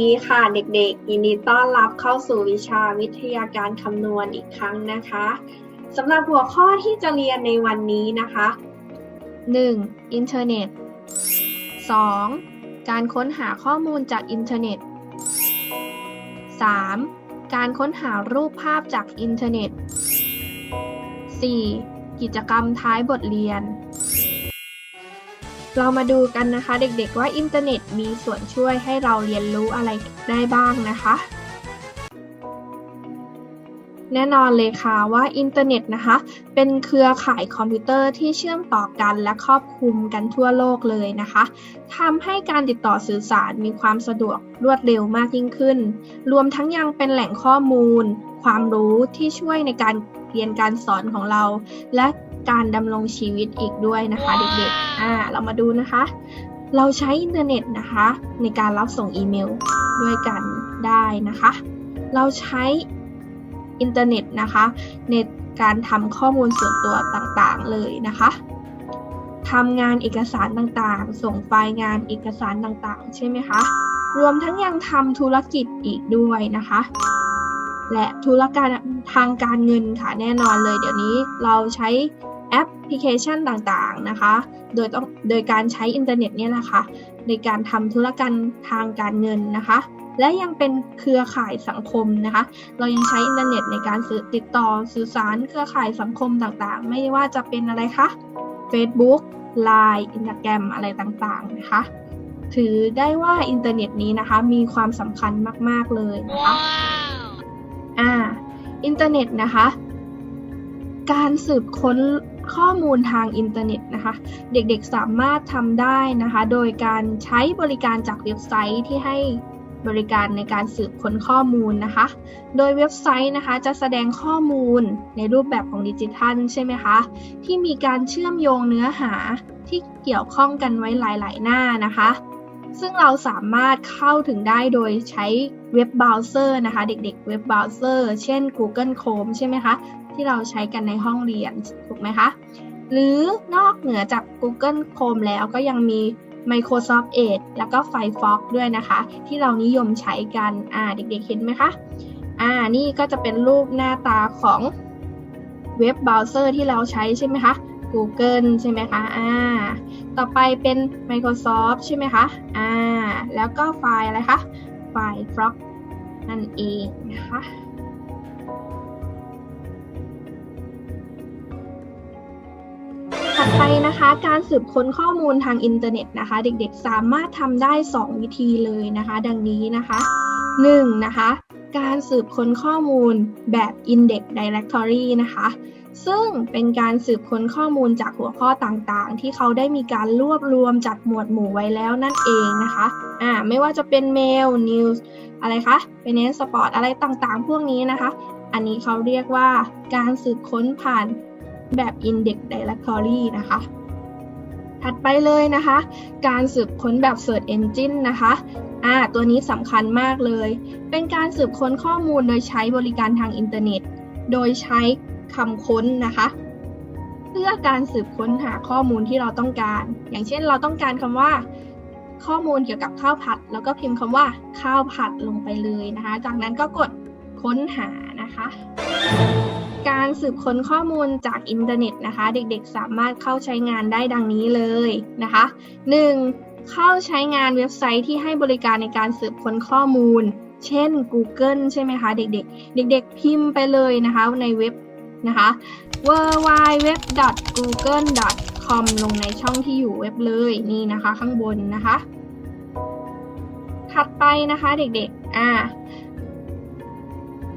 ดีค่ะเด็กๆ ยินดีต้อนรับเข้าสู่วิชาวิทยาการคำนวณอีกครั้งนะคะสำหรับหัวข้อที่จะเรียนในวันนี้นะคะ 1. อินเทอร์เน็ต 2. การค้นหาข้อมูลจากอินเทอร์เน็ต 3. การค้นหารูปภาพจากอินเทอร์เน็ต 4. กิจกรรมท้ายบทเรียน เรามาดูกันนะคะเด็กๆว่าอินเทอร์เน็ตมีส่วนช่วยให้เราเรียนรู้อะไรได้บ้างนะคะ แน่นอนเลยค่ะว่าอินเทอร์เน็ตนะคะ เป็นเครือข่ายคอมพิวเตอร์ที่เชื่อมต่อกันและครอบคลุมกันทั่วโลกเลยนะคะทำให้การติดต่อสื่อสารมีความสะดวกรวดเร็วมากยิ่งขึ้น รวมทั้งยังเป็นแหล่งข้อมูล ความรู้ที่ช่วยในการเรียนการสอนของเรา และ การดำรงชีวิตอีกด้วยนะคะเด็กๆ อ่า เรามาดูนะคะ เราใช้อินเทอร์เน็ตนะคะ ในการรับส่งอีเมลด้วยกันได้นะคะ เราใช้อินเทอร์เน็ตนะคะในการทำข้อมูลส่วนตัวต่างๆเลยนะคะทำงานเอกสารต่างๆ ส่งไฟล์งานเอกสารต่างๆ ใช่ไหมคะ รวมทั้งยังทำธุรกิจอีกด้วยนะคะ และธุรการทางการเงินค่ะแน่นอนเลย เดี๋ยวนี้เราใช้ แอปพลิเคชันต่างๆนะคะ โดยต้องโดยการใช้อินเทอร์เน็ตเนี่ยแหละค่ะในการทำธุรกรรมทางการเงินนะคะ และยังเป็นเครือข่ายสังคมนะคะ เรายังใช้อินเทอร์เน็ตในการสื่อติดต่อสื่อสาร เครือข่ายสังคมต่างๆ ไม่ว่าจะเป็นอะไรคะ Facebook Line Instagram อะไรต่างๆนะคะ ถือได้ว่าอินเทอร์เน็ตนี้นะคะ มีความสำคัญมากๆเลยนะคะอ่าอินเทอร์เน็ตนะคะ การสืบค้นข้อมูลทางอินเทอร์เน็ตนะคะ เด็กๆสามารถทำได้นะคะ โดยการใช้บริการจากเว็บไซต์ที่ให้บริการในการสืบค้นข้อมูลนะคะ โดยเว็บไซต์นะคะจะแสดงข้อมูลในรูปแบบของดิจิทัลใช่ไหมคะ ที่มีการเชื่อมโยงเนื้อหาที่เกี่ยวข้องกันไว้หลาย ๆ หน้านะคะ ซึ่งเราสามารถเข้าถึงได้โดยใช้เว็บเบราว์เซอร์นะคะ เด็ก ๆ เว็บเบราว์เซอร์ เช่น Google Chrome ใช่ไหมคะ ที่เราใช้กันในห้องเรียนถูกไหมคะ หรือนอกเหนือจาก Google Chrome แล้วก็ยังมี Microsoft Edge แล้วก็ Firefox ด้วยนะคะ ที่เรานิยมใช้กันอ่าเด็กๆเห็นไหมคะอ่านี่ก็จะเป็นรูปหน้าตาของเว็บเบราว์เซอร์ที่เราใช้ใช่ไหมคะ Google ใช่ไหมคะอ่าต่อไปเป็น Microsoft ใช่ไหมคะอ่าแล้วก็ไฟล์อะไรคะ ไฟล์ Frog นั่นเองนะคะ ไปนะคะ การสืบค้นข้อมูลทางอินเทอร์เน็ตนะคะ เด็กๆสามารถทำได้ 2 วิธีเลยนะคะ ดังนี้นะคะ 1. นะคะ การสืบค้นข้อมูลแบบ Index Directory นะคะ ซึ่งเป็นการสืบค้นข้อมูลจากหัวข้อต่างๆ ที่เขาได้มีการรวบรวมจัดหมวดหมู่ไว้แล้วนั่นเองนะคะอ่าไม่ว่าจะเป็นเมลนิวส์อะไรคะเป็นเน้นสปอร์ตอะไรต่างๆ พวกนี้นะคะ อันนี้เขาเรียกว่าการสืบค้นผ่าน แบบ Index Directory นะคะ ถัดไปเลยนะคะ การสืบค้นแบบ Search Engine นะคะอ่าตัวนี้สำคัญมากเลย เป็นการสืบค้นข้อมูลโดยใช้บริการทางอินเทอร์เน็ต โดยใช้คำค้นนะคะเพื่อการสืบค้นหาข้อมูลที่เราต้องการ อย่างเช่นเราต้องการคำว่า ข้อมูลเกี่ยวกับข้าวผัด แล้วก็พิมพ์คำว่าข้าวผัดลงไปเลยนะคะ จากนั้นก็กดค้นหานะคะ การสืบค้นข้อมูลจากอินเทอร์เน็ตนะคะ เด็กๆ สามารถเข้าใช้งานได้ดังนี้เลยนะคะ 1. เข้าใช้งานเว็บไซต์ที่ให้บริการในการสืบค้นข้อมูล เช่น Google ใช่ไหมคะเด็กๆ เด็ก ๆ พิมพ์ไปเลยนะคะในเว็บนะคะ www.google.com ลงในช่องที่อยู่เว็บเลยนี่นะคะข้างบนนะคะ ถัดไปนะคะเด็กๆอ่า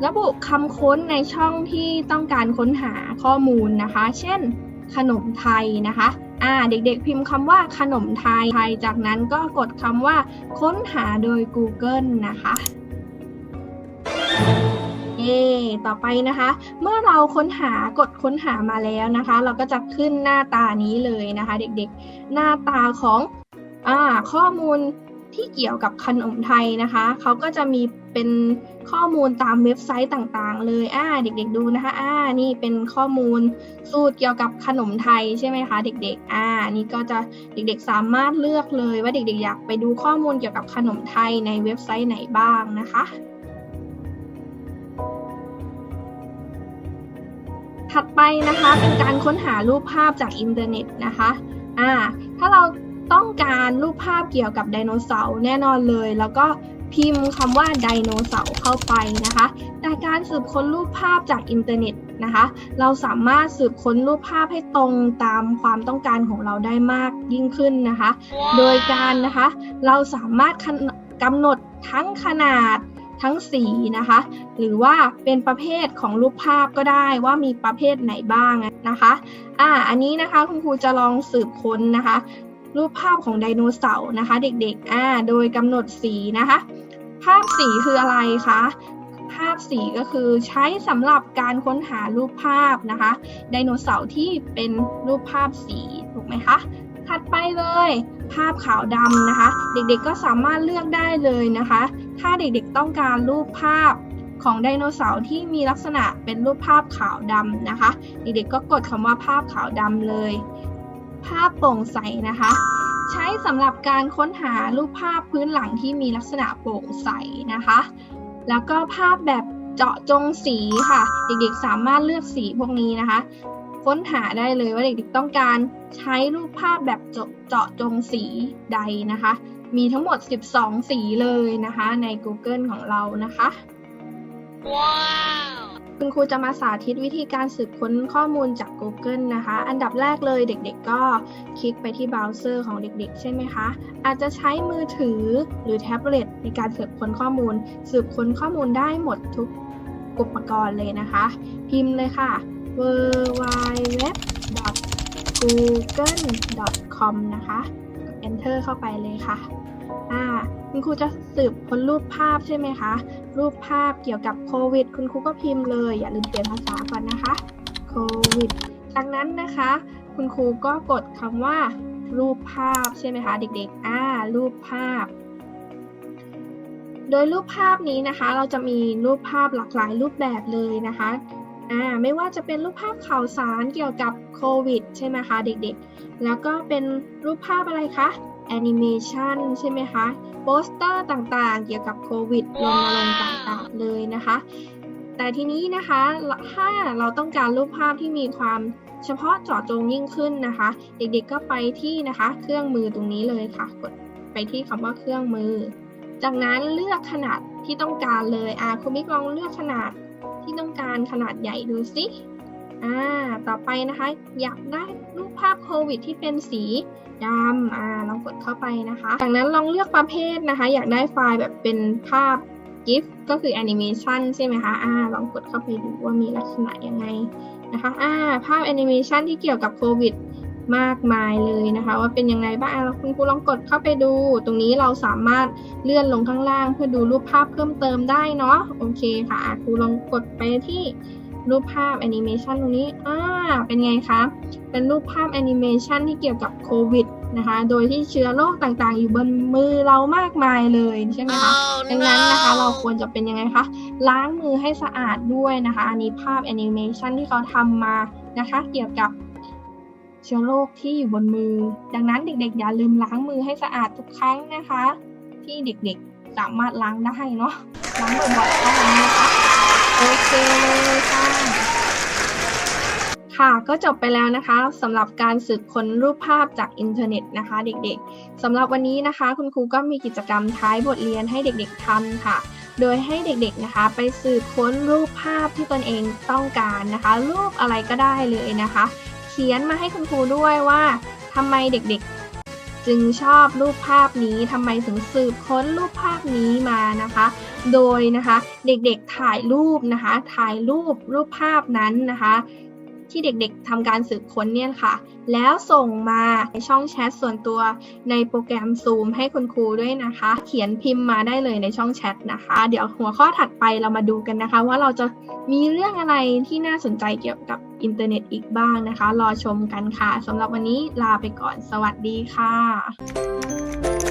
ระบุคำค้นในช่องที่ต้องการค้นหาข้อมูลนะคะ เช่น ขนมไทยนะคะอ่าเด็กๆพิมพ์คำว่าขนมไทยไทย จากนั้นก็กดคำว่า ค้นหาโดย Google นะคะเอต่อไปนะคะ เมื่อเราค้นหากดค้นหามาแล้วนะคะ เราก็จะขึ้นหน้าตานี้เลยนะคะ เด็กๆ หน้าตาของอ่าข้อมูลที่เกี่ยวกับขนมไทยนะคะ เขาก็จะมี เป็นข้อมูลตามเว็บไซต์ต่างๆ เลยอ่าเด็กๆดูนะคะอ่านี่เป็นข้อมูลสูตรเกี่ยวกับขนมไทยใช่ไหมคะ เด็กๆอ่านี่ก็จะเด็กๆสามารถเลือกเลยว่าเด็กๆอยากไปดูข้อมูลเกี่ยวกับขนมไทยในเว็บไซต์ไหนบ้างนะคะถัดไปนะคะเป็นการค้นหารูปภาพจากอินเทอร์เน็ตนะคะอ่าถ้าเราต้องการรูปภาพเกี่ยวกับไดโนเสาร์แน่นอนเลย แล้วก็ พิมพ์คำว่าไดโนเสาร์เข้าไปนะคะ แต่การสืบค้นรูปภาพจากอินเทอร์เน็ตนะคะ เราสามารถสืบค้นรูปภาพให้ตรงตามความต้องการของเราได้มากยิ่งขึ้นนะคะ โดยการนะคะเราสามารถกำหนดทั้งขนาดทั้งสีนะคะ หรือว่าเป็นประเภทของรูปภาพก็ได้ว่ามีประเภทไหนบ้างนะคะอ่าอันนี้นะคะคุณครูจะลองสืบค้นนะคะ รูปภาพของไดโนเสาร์นะคะ เด็กๆอ่าโดยกำหนดสีนะคะ ภาพสีคืออะไรคะ ภาพสีก็คือใช้สำหรับการค้นหารูปภาพนะคะ ไดโนเสาร์ที่เป็นรูปภาพสีถูกไหมคะถัดไปเลย ภาพขาวดำนะคะ เด็กๆก็สามารถเลือกได้เลยนะคะ ถ้าเด็กๆต้องการรูปภาพของไดโนเสาร์ที่มีลักษณะเป็นรูปภาพขาวดำนะคะ เด็กๆก็กดคำว่าภาพขาวดำเลย ภาพโปร่งใสนะคะ ใช้สำหรับการค้นหารูปภาพพื้นหลังที่มีลักษณะโปร่งใสนะคะ แล้วก็ภาพแบบเจาะจงสีค่ะ เด็กๆสามารถเลือกสีพวกนี้นะคะ ค้นหาได้เลยว่าเด็กๆต้องการใช้รูปภาพแบบเจาะเจาะจงสีใดนะคะ มีทั้งหมด 12 สีเลยนะคะใน Google ของเรานะคะ ว้าว คุณครูจะมาสาธิตวิธีการสืบค้นข้อมูลจาก Google นะคะ อันดับแรกเลยเด็กๆก็คลิกไปที่เบราว์เซอร์ของเด็กๆ ใช่ไหมคะ อาจจะใช้มือถือหรือแท็บเล็ตในการสืบค้นข้อมูล สืบค้นข้อมูลได้หมดทุกอุปกรณ์เลยนะคะ พิมพ์เลยค่ะ w w w google com นะคะ enter เข้าไปเลยค่ะ อ่าคุณครูจะสืบค้นรูปภาพใช่ไหมคะ รูปภาพเกี่ยวกับโควิด คุณครูก็พิมพ์เลย อย่าลืมเปลี่ยนภาษาก่อนนะคะโควิดจากนั้นนะคะ คุณครูก็กดคำว่า รูปภาพใช่ไหมคะเด็กๆ อ่า รูปภาพ โดยรูปภาพนี้นะคะ เราจะมีรูปภาพหลากหลายรูปแบบเลยนะคะอ่าไม่ว่าจะเป็นรูปภาพข่าวสารเกี่ยวกับโควิด ใช่ไหมคะเด็กๆ แล้วก็เป็นรูปภาพอะไรคะ แอนิเมชันใช่ไหมคะ โปสเตอร์ต่างๆ เกี่ยวกับโควิดรณรงค์ต่างๆเลยนะคะ แต่ทีนี้นะคะถ้าเราต้องการรูปภาพที่มีความเฉพาะเจาะจงยิ่งขึ้นนะคะ เด็กๆก็ไปที่นะคะ เครื่องมือตรงนี้เลยค่ะ กดไปที่คำว่าเครื่องมือ จากนั้นเลือกขนาดที่ต้องการเลยอ่าคุณมิกลองเลือกขนาดที่ต้องการขนาดใหญ่ดูสิอ่าต่อไปนะคะ อยากได้รูปภาพโควิดที่เป็นสีดำอ่าลองกด เข้าไปนะคะ จากนั้นลองเลือกประเภทนะคะ อยากได้ไฟล์แบบเป็นภาพ GIF ก็คือแอนิเมชันใช่ไหมคะอ่าลองกดเข้าไปดูว่ามีลักษณะยังไงนะคะอ่าภาพแอนิเมชันที่เกี่ยวกับโควิดมากมายเลยนะคะ ว่าเป็นยังไงบ้างคุณครูลองกดเข้าไปดู ตรงนี้เราสามารถเลื่อนลงข้างล่าง เพื่อดูรูปภาพเพิ่มเติมได้เนาะโอเคค่ะอะครูลองกดไปที่รูปภาพแอนิเมชันตรงนี้อ่าเป็นไงคะเป็นรูปภาพแอนิเมชันที่เกี่ยวกับโควิด นะคะ โดยที่เชื้อโรคต่างๆ อยู่บนมือเรามากมายเลยใช่ไหมคะดังนั้นนะคะเราควรจะเป็นยังไงคะ ล้างมือให้สะอาดด้วยนะคะ อันนี้ภาพแอนิเมชันที่เขาทำมานะคะ เกี่ยวกับเชื้อโรคที่อยู่บนมือ ดังนั้นเด็กๆ อย่าลืมล้างมือให้สะอาดทุกครั้งนะคะ ที่เด็กๆสามารถล้างได้เนาะล้างบ่อยๆเท่านั้นนะคะโอเคเลยค่ะ ค่ะก็จบไปแล้วนะคะสำหรับการสืบค้นรูปภาพจากอินเทอร์เน็ตนะคะ เด็กๆสำหรับวันนี้นะคะ คุณครูก็มีกิจกรรมท้ายบทเรียนให้เด็กๆทำค่ะ โดยให้เด็กๆนะคะ ไปสืบค้นรูปภาพที่ตนเองต้องการนะคะ รูปอะไรก็ได้เลยนะคะ เขียนมาให้คุณครูด้วยว่าทำไมเด็กๆ จึงชอบรูปภาพนี้ทำไมถึงสืบค้นรูปภาพนี้มานะคะ โดยนะคะเด็กๆถ่ายรูปนะคะ ถ่ายรูปรูปภาพนั้นนะคะ ที่เด็กๆทำการสืบค้นเนี่ยค่ะ แล้วส่งมาในช่องแชทส่วนตัวในโปรแกรม Zoom ให้คุณครูด้วยนะคะ เขียนพิมพ์มาได้เลยในช่องแชทนะคะ เดี๋ยวหัวข้อถัดไปเรามาดูกันนะคะ ว่าเราจะมีเรื่องอะไรที่น่าสนใจเกี่ยวกับอินเทอร์เน็ตอีกบ้างนะคะ รอชมกันค่ะสำหรับวันนี้ลาไปก่อน สวัสดีค่ะ